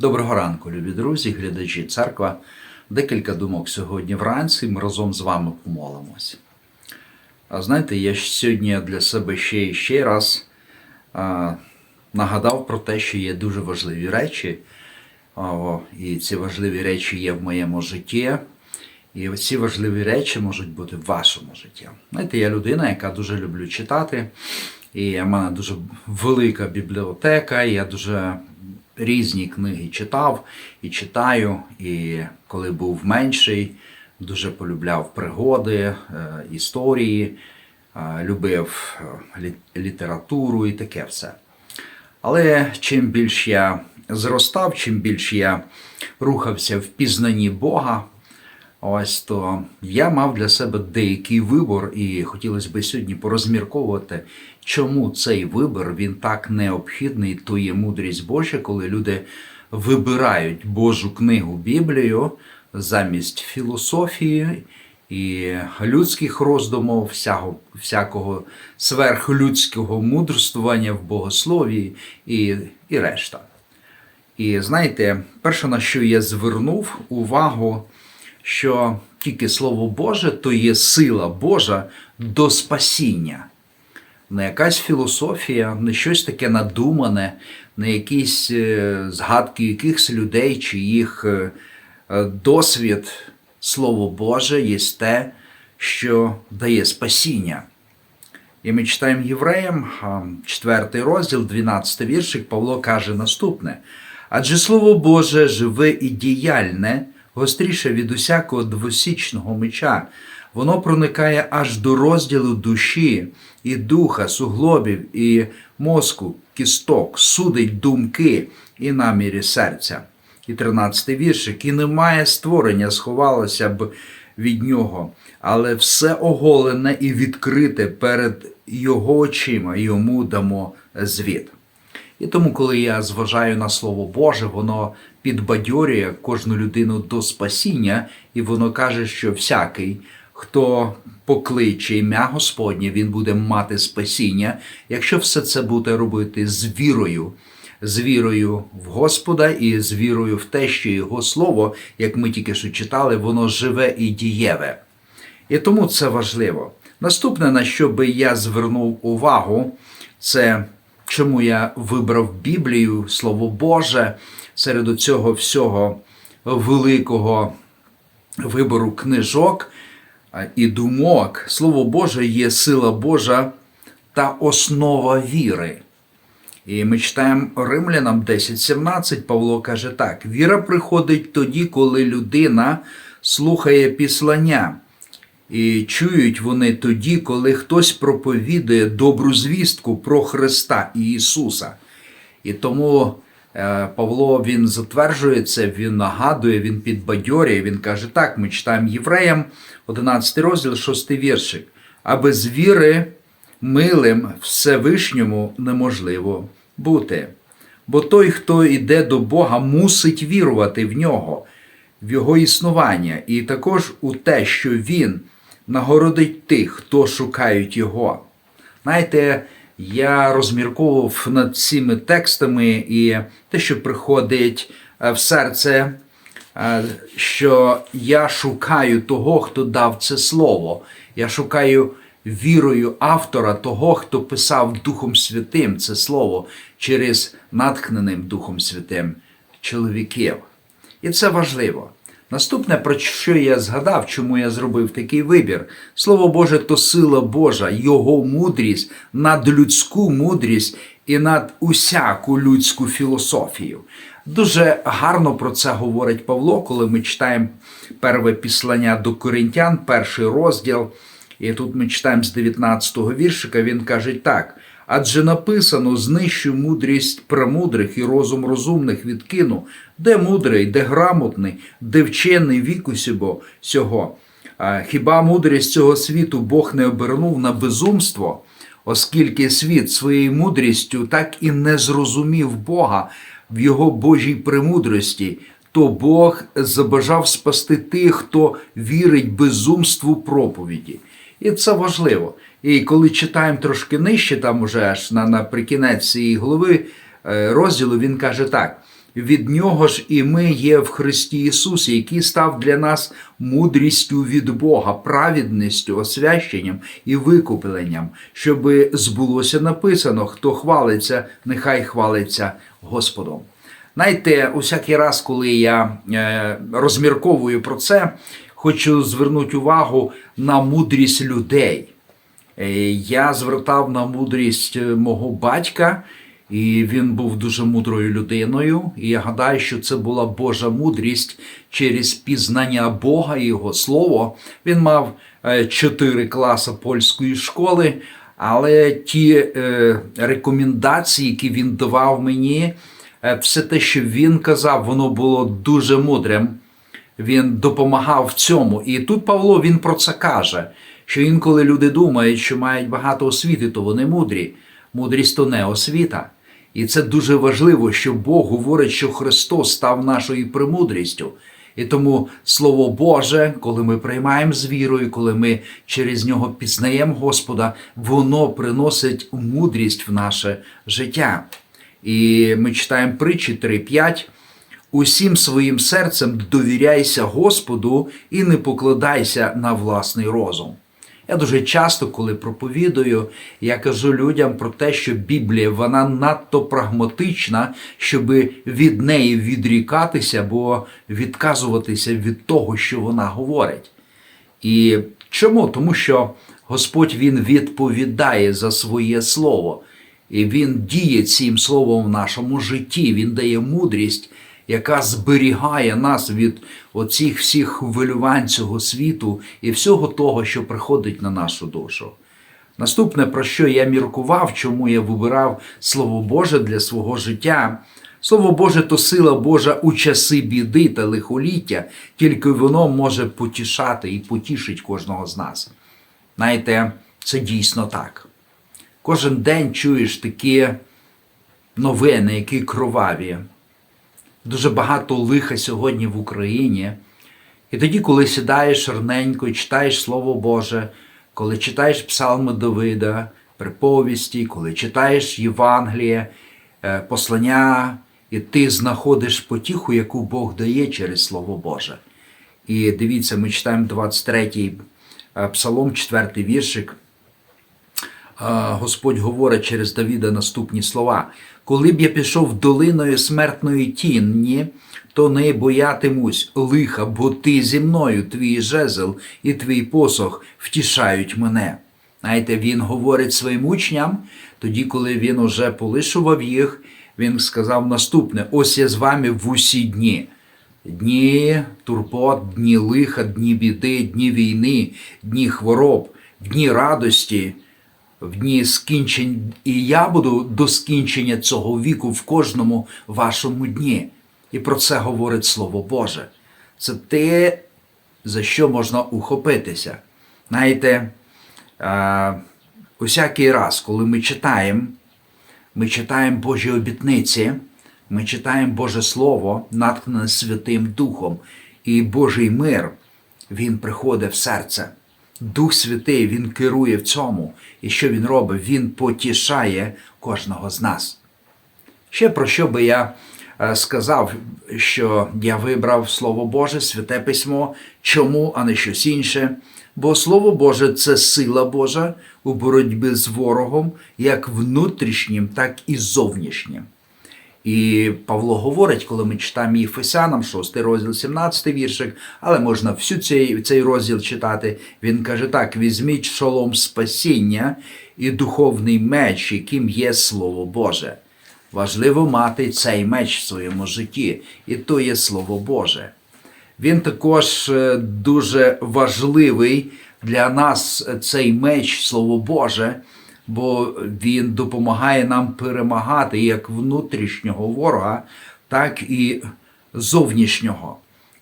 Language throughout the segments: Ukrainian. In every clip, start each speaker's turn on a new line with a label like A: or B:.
A: Доброго ранку, любі друзі, глядачі церква. Декілька думок сьогодні вранці. Ми разом з вами помолимось. А знаєте, я сьогодні для себе ще і ще раз а, нагадав про те, що є дуже важливі речі. А, і ці важливі речі є в моєму житті. І ці важливі речі можуть бути в вашому житті. Знаєте, я людина, яка дуже люблю читати. І в мене дуже велика бібліотека, я дуже різні книги читав і читаю. І коли був менший, дуже полюбляв пригоди, е, історії, е, любив е, літературу і таке все. Але чим більш я зростав, чим більш я рухався в пізнанні Бога, ось то я мав для себе деякий вибор, і хотілося б сьогодні порозмірковувати, чому цей вибір він так необхідний, то є мудрість Божа, коли люди вибирають Божу книгу Біблію замість філософії і людських роздумів, всякого, всякого сверхлюдського мудрствування в богословії і, і решта. І знаєте, перше, на що я звернув увагу, що тільки Слово Боже то є сила Божа до спасіння. Не якась філософія, не щось таке надумане, не якісь е, згадки якихось людей чи їх е, е, досвід. Слово Боже є те, що дає спасіння. І ми читаємо євреям, 4 розділ, 12 віршик, Павло каже наступне: адже Слово Боже живе і діяльне, гостріше від усякого двосічного меча. Воно проникає аж до розділу душі і духа, суглобів і мозку, кісток, судить думки і наміри серця. І 13 віршик, і немає створення, сховалося б від нього, але все оголене і відкрите перед його очима, йому дамо звіт. І тому, коли я зважаю на Слово Боже, воно підбадьорює кожну людину до спасіння, і воно каже, що всякий, хто покличе ім'я Господнє, він буде мати спасіння, якщо все це буде робити з вірою, з вірою в Господа і з вірою в те, що Його Слово, як ми тільки що читали, воно живе і дієве. І тому це важливо. Наступне, на що би я звернув увагу, це чому я вибрав Біблію, Слово Боже, серед цього всього великого вибору книжок і думок. Слово Боже є сила Божа та основа віри. І ми читаємо Римлянам 10.17, Павло каже так: віра приходить тоді, коли людина слухає післання. І чують вони тоді, коли хтось проповідує добру звістку про Христа і Ісуса. І тому Павло він затверджує це, він нагадує, він підбадьорює, він каже: так, ми читаємо Євреям, 11 розділ, 6 віршик. А без віри милим Всевишньому неможливо бути. Бо той, хто йде до Бога, мусить вірувати в нього, в його існування, і також у те, що він нагородить тих, хто шукають його. Знаєте, я розмірковував над цими текстами і те, що приходить е, в серце, е, що я шукаю того, хто дав це слово. Я шукаю вірою автора, того, хто писав Духом Святим це слово через натхненим Духом Святим чоловіків. І це важливо. Наступне, про що я згадав, чому я зробив такий вибір. Слово Боже то сила Божа, Його мудрість над людську мудрість і над усяку людську філософію. Дуже гарно про це говорить Павло, коли ми читаємо перве післання до Коринтян, перший розділ. І тут ми читаємо з 19-го віршика, він каже так. Адже написано: знищу мудрість премудрих і розум розумних відкину, де мудрий, де грамотний, де вчений віку сього. сього. Хіба мудрість цього світу Бог не обернув на безумство, оскільки світ своєю мудрістю так і не зрозумів Бога в його Божій премудрості, то Бог забажав спасти тих, хто вірить безумству проповіді. І це важливо. І коли читаємо трошки нижче, там уже аж на, наприкінець цієї голови е, розділу, він каже так: від нього ж і ми є в Христі Ісусі, який став для нас мудрістю від Бога, праведністю, освященням і викупленням, щоб збулося написано: хто хвалиться, нехай хвалиться Господом. Знаєте, усякий раз, коли я е, розмірковую про це, хочу звернути увагу на мудрість людей. Е, Я звертав на мудрість е, мого батька, і він був дуже мудрою людиною. І я гадаю, що це була Божа мудрість через пізнання Бога і Його Слово. Він мав е, чотири класи польської школи, але ті рекомендації, які він давав мені, все те, що він казав, воно було дуже мудрим він допомагав в цьому. І тут Павло він про це каже, що інколи люди думають, що мають багато освіти, то вони мудрі. Мудрість то не освіта. І це дуже важливо, що Бог говорить, що Христос став нашою премудрістю. І тому Слово Боже, коли ми приймаємо з вірою, коли ми через нього пізнаємо Господа, воно приносить мудрість в наше життя. І ми читаємо притчі 3.5. Усім своїм серцем довіряйся Господу і не покладайся на власний розум. Я дуже часто, коли проповідую, я кажу людям про те, що Біблія вона надто прагматична, щоб від неї відрікатися або відказуватися від того, що вона говорить. І чому? Тому що Господь Він відповідає за своє слово, і Він діє цим словом в нашому житті, Він дає мудрість яка зберігає нас від оцих всіх хвилювань цього світу і всього того, що приходить на нашу душу. Наступне, про що я міркував, чому я вибирав Слово Боже для свого життя. Слово Боже то сила Божа у часи біди та лихоліття, тільки воно може потішати і потішить кожного з нас. Знаєте, це дійсно так. Кожен день чуєш такі новини, які кроваві. Дуже багато лиха сьогодні в Україні. І тоді, коли сідаєш раненько і читаєш Слово Боже, коли читаєш Псалми Давида, приповісті, коли читаєш Євангеліє, е, послання, і ти знаходиш потіху, яку Бог дає через Слово Боже. І дивіться, ми читаємо 23-й е, псалом, 4-й віршик. Господь говорить через Давіда наступні слова: Коли б я пішов долиною смертної тінні, то не боятимусь лиха, бо ти зі мною, твій жезл і твій посох втішають мене. Знаєте, він говорить своїм учням, тоді, коли він уже полишував їх, він сказав наступне: ось я з вами в усі дні. Дні турбот, дні лиха, дні біди, дні війни, дні хвороб, дні радості в дні скінчень, і я буду до скінчення цього віку в кожному вашому дні. І про це говорить Слово Боже. Це те, за що можна ухопитися. Знаєте, усякий раз, коли ми читаємо, ми читаємо Божі обітниці, ми читаємо Боже Слово, наткнене Святим Духом, і Божий мир, Він приходить в серце. Дух Святий Він керує в цьому. І що Він робить? Він потішає кожного з нас. Ще про що би я е, сказав, що я вибрав Слово Боже, Святе Письмо, чому, а не щось інше. Бо Слово Боже це сила Божа у боротьбі з ворогом, як внутрішнім, так і зовнішнім. І Павло говорить, коли ми читаємо Єфесянам, 6 розділ, 17 віршик, але можна всю цей цей розділ читати. Він каже так: візьміть шолом спасіння і духовний меч, яким є Слово Боже. Важливо мати цей меч в своєму житті, і то є Слово Боже. Він також е, дуже важливий для нас цей меч, Слово Боже бо він допомагає нам перемагати як внутрішнього ворога, так і зовнішнього.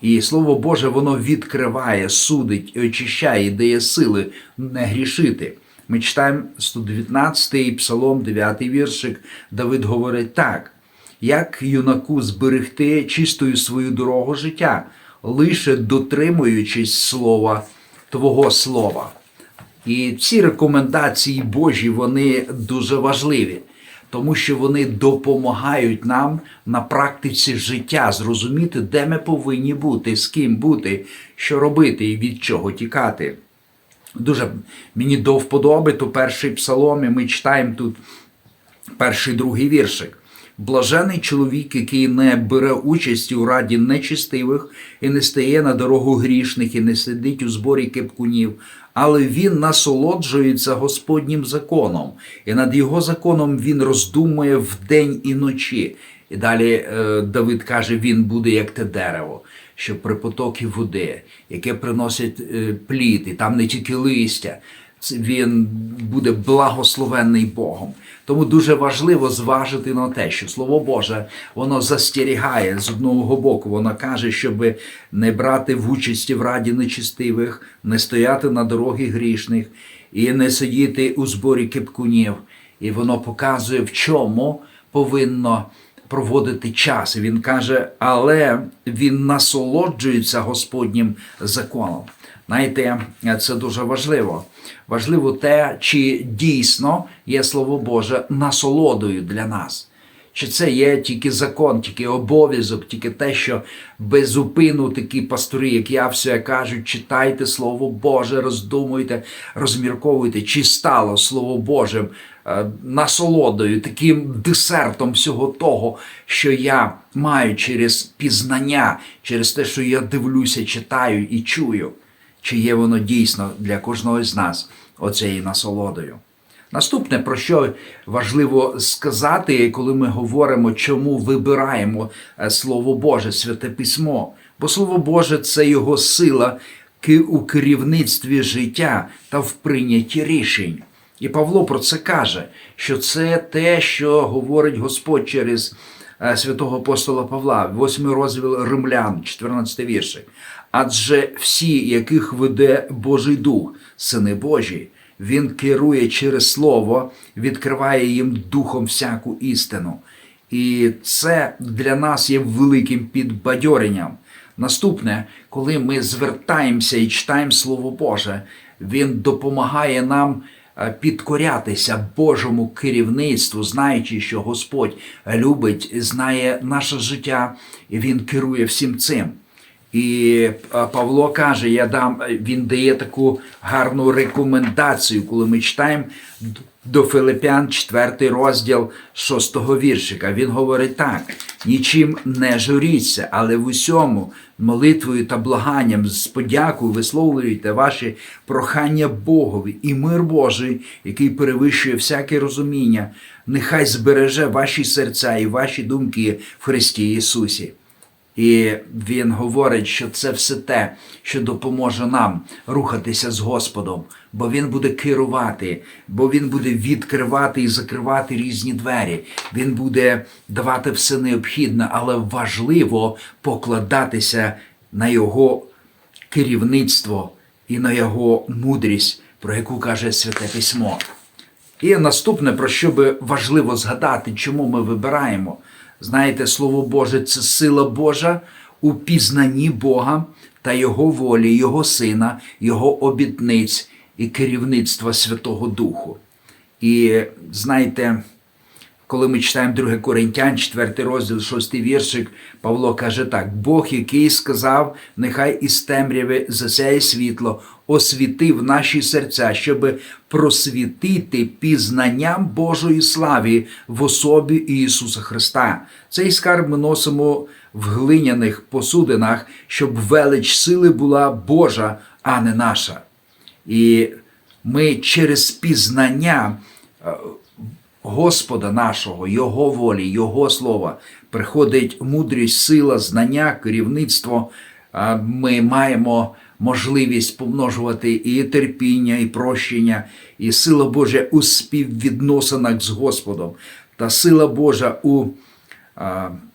A: І Слово Боже, воно відкриває, судить, очищає, дає сили не грішити. Ми читаємо 119-й псалом, 9 віршик, Давид говорить так: як юнаку зберегти чистою свою дорогу життя, лише дотримуючись слова Твого слова. І ці рекомендації Божі вони дуже важливі. тому що вони допомагають нам на практиці життя зрозуміти, де ми повинні бути, з ким бути, що робити і від чого тікати. Дуже мені до вподоби, то перший псалом, і ми читаємо тут перший другий віршик. Блажений чоловік, який не бере участі у раді нечистивих і не стає на дорогу грішних, і не сидить у зборі кипкунів, але він насолоджується Господнім законом, і над його законом він роздумує вдень і ночі. І далі е, Давид каже: він буде як те дерево, що при потокі води, яке приносить е, плід, і там не тільки листя. Він буде благословенний Богом. Тому дуже важливо зважити на те, що Слово Боже воно застерігає з одного боку. Воно каже, щоб не брати в участі в раді нечистивих, не стояти на дорогі грішних і не сидіти у зборі кипкунів. І воно показує, в чому повинно проводити час. І Він каже, але він насолоджується Господнім законом. Знаєте, це дуже важливо. Важливо те, чи дійсно є Слово Боже насолодою для нас. Чи це є тільки закон, тільки обов'язок, тільки те, що без зупину такі пастори, як я, все кажуть, читайте Слово Боже, роздумуйте, розмірковуйте, чи стало Слово Божим е, насолодою, таким десертом всього того, що я маю через пізнання, через те, що я дивлюся, читаю і чую чи є воно дійсно для кожного з нас оцею насолодою. Наступне, про що важливо сказати, коли ми говоримо, чому вибираємо е, Слово Боже, Святе Письмо. Бо Слово Боже це його сила у керівництві життя та в прийнятті рішень. І Павло про це каже, що це те, що говорить Господь через е, святого апостола Павла, 8 розділ Римлян, 14 віршик. Адже всі, яких веде Божий Дух, сини Божі, Він керує через Слово, відкриває їм духом всяку істину. І це для нас є великим підбадьоренням. Наступне, коли ми звертаємося і читаємо Слово Боже, Він допомагає нам е, підкорятися Божому керівництву, знаючи, що Господь любить, знає наше життя, і Він керує всім цим. І е, Павло каже, я дам, він дає таку гарну рекомендацію, коли ми читаємо до Филипян 4 розділ 6 віршика. Він говорить так: нічим не журіться, але в усьому молитвою та благанням з подякою висловлюйте ваші прохання Богові і мир Божий, який перевищує всяке розуміння, нехай збереже ваші серця і ваші думки в Христі Ісусі. І він говорить, що це все те, що допоможе нам рухатися з Господом, бо Він буде керувати, бо Він буде відкривати і закривати різні двері. Він буде давати все необхідне, але важливо покладатися на Його керівництво і на Його мудрість, про яку каже Святе Письмо. І наступне, про що би важливо згадати, чому ми вибираємо. Знаєте, Слово Боже це сила Божа у пізнанні Бога та Його волі, Його Сина, Його обітниць і керівництва Святого Духу. І знаєте, коли ми читаємо 2 Коринтян, 4 розділ, 6 віршик, Павло каже так: Бог, який сказав, нехай із темряви засяє світло, освітив наші серця, щоб просвітити пізнанням Божої слави в особі Ісуса Христа. Цей скарб ми носимо в глиняних посудинах, щоб велич сили була Божа, а не наша. І ми через пізнання. Господа нашого, Його волі, Його слова, приходить мудрість, сила, знання, керівництво. Ми маємо можливість помножувати і терпіння, і прощення, і сила Божа у співвідносинах з Господом, та сила Божа у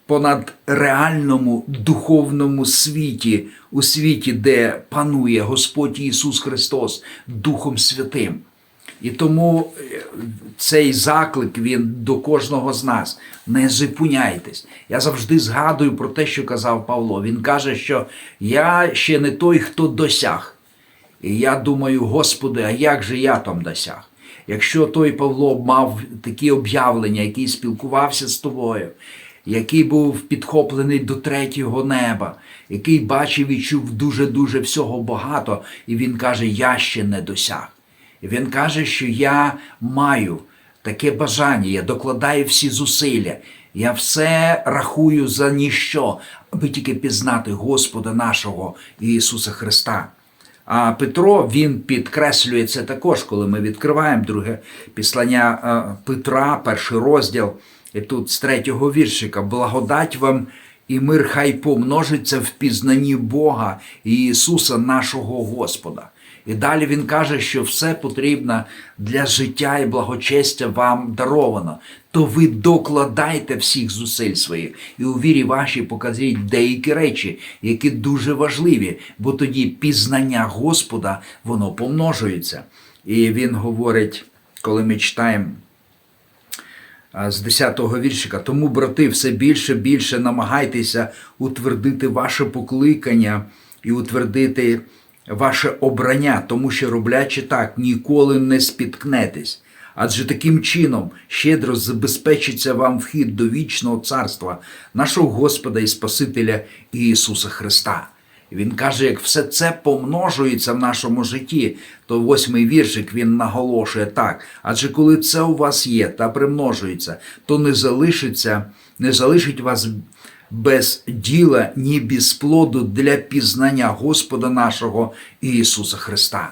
A: понадреальному духовному світі, у світі, де панує Господь Ісус Христос Духом Святим. І тому е, цей заклик він до кожного з нас. Не зупиняйтесь. Я завжди згадую про те, що казав Павло. Він каже, що я ще не той, хто досяг. І я думаю, Господи, а як же я там досяг? Якщо той Павло мав такі об'явлення, який спілкувався з тобою, який був підхоплений до третього неба, який бачив і чув дуже-дуже всього багато, і він каже: Я ще не досяг. Він каже, що я маю таке бажання, я докладаю всі зусилля, я все рахую за ніщо, аби тільки пізнати Господа нашого Ісуса Христа. А Петро він підкреслює це також, коли ми відкриваємо друге післання е, Петра, перший розділ, і тут з третього віршика благодать вам і мир хай помножиться в пізнанні Бога і Ісуса нашого Господа. І далі він каже, що все потрібно для життя і благочестя вам даровано. То ви докладайте всіх зусиль своїх і у вірі вашій покажіть деякі речі, які дуже важливі, бо тоді пізнання Господа воно помножується. І він говорить, коли ми читаємо з 10-го віршика. Тому, брати, все більше більше намагайтеся утвердити ваше покликання і утвердити ваше обрання, тому що, роблячи так, ніколи не спіткнетесь. Адже таким чином щедро забезпечиться вам вхід до вічного царства нашого Господа і Спасителя Ісуса Христа. Він каже, як все це помножується в нашому житті, то восьмий віршик він наголошує так. Адже коли це у вас є та примножується, то не залишиться, не залишить вас без діла, ні без плоду для пізнання Господа нашого Ісуса Христа.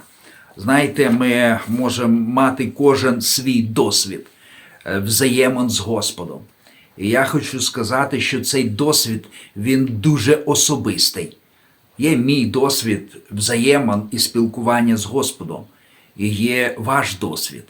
A: Знаєте, ми можемо мати кожен свій досвід е, взаємин з Господом. І я хочу сказати, що цей досвід він дуже особистий. Є мій досвід взаємин і спілкування з Господом, і є ваш досвід.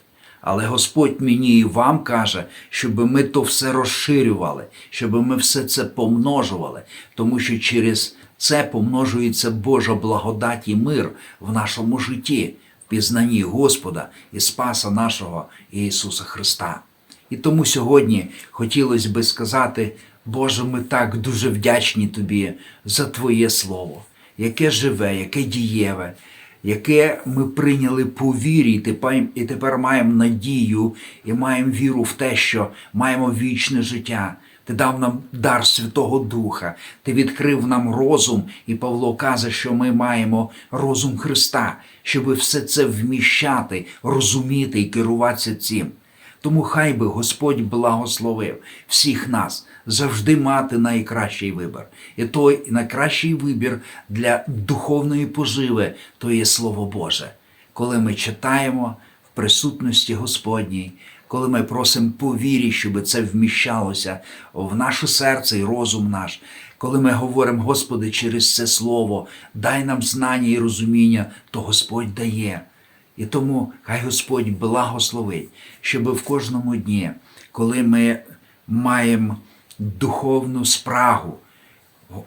A: Але Господь мені і вам каже, щоб ми то все розширювали, щоб ми все це помножували, тому що через це помножується Божа благодать і мир в нашому житті, в пізнанні Господа і Спаса нашого Ісуса Христа. І тому сьогодні хотілося би сказати, Боже, ми так дуже вдячні Тобі за Твоє Слово, яке живе, яке дієве, яке ми прийняли по вірі, і тепер, маємо надію і маємо віру в те, що маємо вічне життя. Ти дав нам дар Святого Духа, ти відкрив нам розум, і Павло каже, що ми маємо розум Христа, щоб все це вміщати, розуміти і керуватися цим. Тому хай би Господь благословив всіх нас завжди мати найкращий вибір. І той найкращий вибір для духовної поживи то є Слово Боже. Коли ми читаємо в присутності Господній, коли ми просимо по вірі, щоб це вміщалося в наше серце і розум наш, коли ми говоримо, Господи, через це Слово, дай нам знання і розуміння, то Господь дає. І тому хай Господь благословить, щоб в кожному дні, коли ми маємо духовну спрагу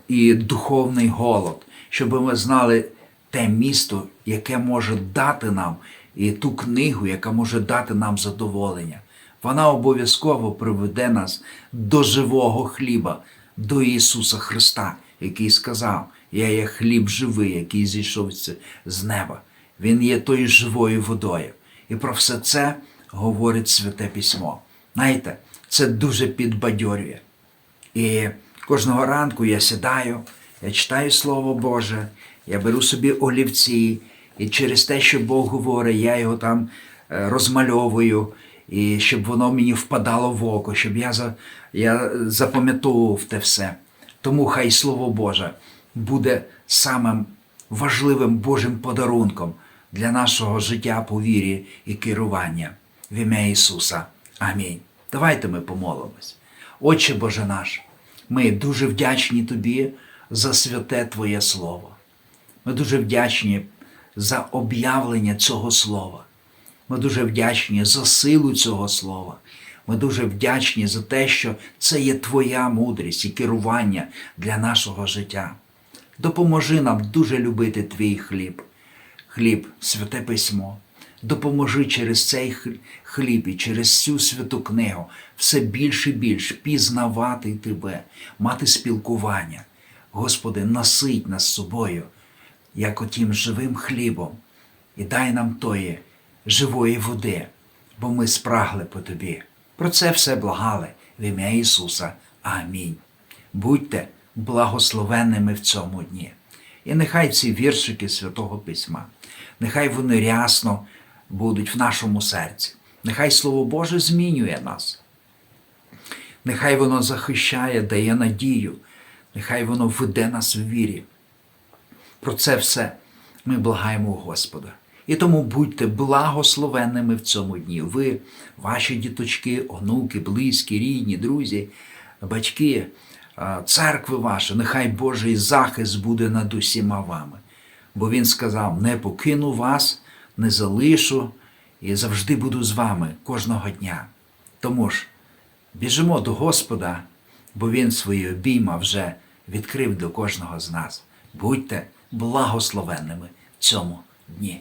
A: і духовний голод, щоб ми знали те місто, яке може дати нам, і ту книгу, яка може дати нам задоволення. Вона обов'язково приведе нас до живого хліба, до Ісуса Христа, який сказав: Я є хліб живий, який зійшов з неба. Він є тою живою водою. І про все це говорить Святе Письмо. Знаєте, це дуже підбадьорює. І кожного ранку я сідаю, я читаю Слово Боже, я беру собі олівці, і через те, що Бог говорить, я його там е, розмальовую, і щоб воно мені впадало в око, щоб я, я запам'ятовував те все. Тому хай Слово Боже буде самим важливим Божим подарунком для нашого життя по вірі і керування в ім'я Ісуса. Амінь. Давайте ми помолимось. Отче Боже наш, ми дуже вдячні Тобі за святе Твоє Слово. Ми дуже вдячні за об'явлення цього Слова. Ми дуже вдячні за силу цього Слова. Ми дуже вдячні за те, що це є Твоя мудрість і керування для нашого життя. Допоможи нам дуже любити Твій хліб, хліб, святе письмо. Допоможи через цей хліб і через цю святу книгу все більше і більш пізнавати Тебе, мати спілкування. Господи, насить нас собою, як отім живим хлібом, і дай нам тої живої води, бо ми спрагли по тобі. Про це все благали в ім'я Ісуса. Амінь. Будьте благословенними в цьому дні. І нехай ці віршики Святого Письма, нехай вони рясно будуть в нашому серці. Нехай Слово Боже змінює нас. Нехай воно захищає, дає надію, нехай воно веде нас в вірі. Про це все ми благаємо Господа. І тому будьте благословенними в цьому дні. Ви, ваші діточки, онуки, близькі, рідні, друзі, батьки, церкви ваші, нехай Божий захист буде над усіма вами. Бо Він сказав: не покину вас, не залишу і завжди буду з вами кожного дня. Тому ж біжимо до Господа, бо Він свої обійма вже відкрив до кожного з нас. Будьте благословенними в цьому дні.